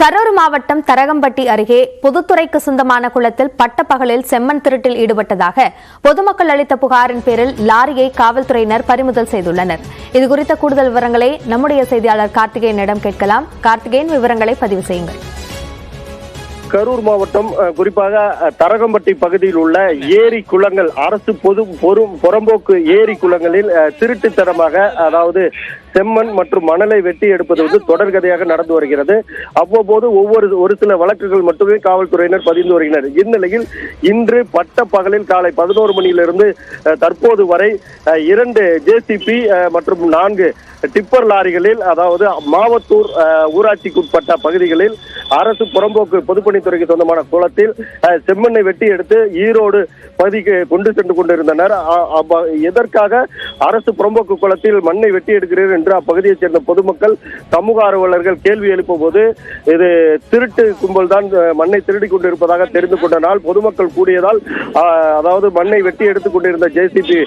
கரூர் மாவட்டம் தரகம்பட்டி அருகே பொதுத்துறைக்கு சொந்தமான குளத்தில் பட்டப்பகலில் செம்மண் திருட்டில் ஈடுபட்டதாக பொதுமக்கள் அளித்த புகாரின் பேரில் லாரியை காவல்துறையினர் பறிமுதல் செய்துள்ளனர். இதுகுறித்த கூடுதல் விவரங்களை நம்முடைய செய்தியாளர் கார்த்திகேயனிடம் கேட்கலாம். கார்த்திகேயன் விவரங்களை பதிவு செய்யுங்கள். கரூர் மாவட்டம் குறிப்பாக தரகம்பட்டி பகுதியில் உள்ள ஏரி குளங்கள் அரசு பொது பொறு- புறம்போக்கு ஏரி குளங்களில் திருட்டுத்தனமாக அதாவது செம்மண் மற்றும் மணலை வெட்டி எடுப்பது வந்து தொடர்கதையாக நடந்து வருகிறது. அவ்வப்போது ஒவ்வொரு ஒரு சில வழக்குகள் மட்டுமே காவல்துறையினர் பதிந்து வருகின்றனர். இந்நிலையில் இன்று பட்ட பகலில் காலை பதினோரு மணியிலிருந்து தற்போது வரை இரண்டு ஜேசிபி மற்றும் நான்கு டிப்பர் லாரிகளில் அதாவது மாவத்தூர் ஊராட்சிக்குட்பட்ட பகுதிகளில் அரசு புறம்போக்கு பொதுப்பணி பொதுப்பணித்துறைக்கு சொந்தமான குளத்தில் செம்மண்ணை வெட்டி எடுத்து ஈரோடு பகுதிக்கு கொண்டு சென்று கொண்டிருந்தனர். எதற்காக அரசு புறம்போக்கு குளத்தில் மண்ணை வெட்டி எடுக்கிறீர்கள் என்று அப்பகுதியைச் சேர்ந்த பொதுமக்கள் சமூக ஆர்வலர்கள் கேள்வி எழுப்பும் போது இது திருட்டு கும்பல் தான் மண்ணை திருடி கொண்டிருப்பதாக தெரிந்து கொண்டனால் பொதுமக்கள் கூடியதால் அதாவது மண்ணை வெட்டி எடுத்துக் கொண்டிருந்த ஜேசிபி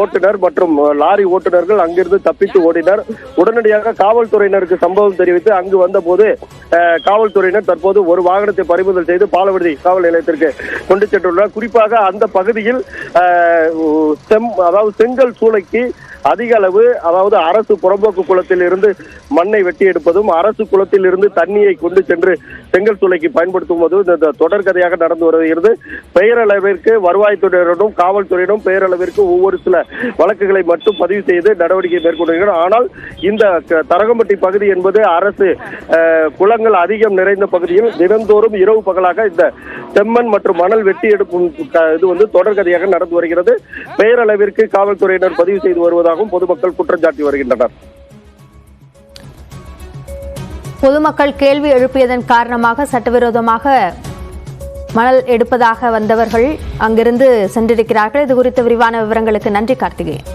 ஓட்டுநர் மற்றும் லாரி ஓட்டுநர்கள் அங்கிருந்து தப்பித்து ஓடினர். உடனடியாக காவல்துறையினருக்கு சம்பவம் தெரிவித்து அங்கு வந்தபோது காவல்துறையினர் தற்போது ஒரு வாகனத்தை பறிமுதல் செய்து பாலவிடுதி காவல் நிலையத்திற்கு கொண்டு சென்றுள்ளனர் குறிப்பாக அந்த பகுதியில் செம் அதாவது செங்கல் சூளைக்கு அதிக அளவு அதாவது அரசு புறம்போக்கு குளத்தில் இருந்து மண்ணை வெட்டி எடுப்பதும் அரசு குளத்தில் இருந்து தண்ணியை கொண்டு சென்று செங்கல் சூளைக்கு பயன்படுத்தும் போது இந்த தொடர்கதையாக நடந்து வருகிறது. பெயரளவிற்கு வருவாய்த்துறையினரும் காவல்துறையினரும் பெயரளவிற்கு ஒவ்வொரு சில வழக்குகளை மட்டும் பதிவு செய்து நடவடிக்கை மேற்கொண்டிருக்கிறார் ஆனால் இந்த க- தரகம்பட்டி பகுதி என்பது அரசு குளங்கள் அதிகம் நிறைந்த பகுதியில் தினந்தோறும் தொடர்ந்து இரவு பகலாக இந்த செம்மண் மற்றும் மணல் வெட்டி எடுக்கும் இது வந்து தொடர்கதையாக நடந்து வருகிறது. பெயரளவிற்கு காவல்துறையினர் பதிவு செய்து வருவதாகவும் பொதுமக்கள் குற்றம் சாட்டி வருகின்றனர். பொதுமக்கள் கேள்வி எழுப்பியதன் காரணமாக சட்டவிரோதமாக மணல் எடுப்பதாக வந்தவர்கள் அங்கிருந்து சென்றிருக்கிறார்கள். இது குறித்த விரிவான விவரங்களுக்கு நன்றி கார்த்திகேயன்.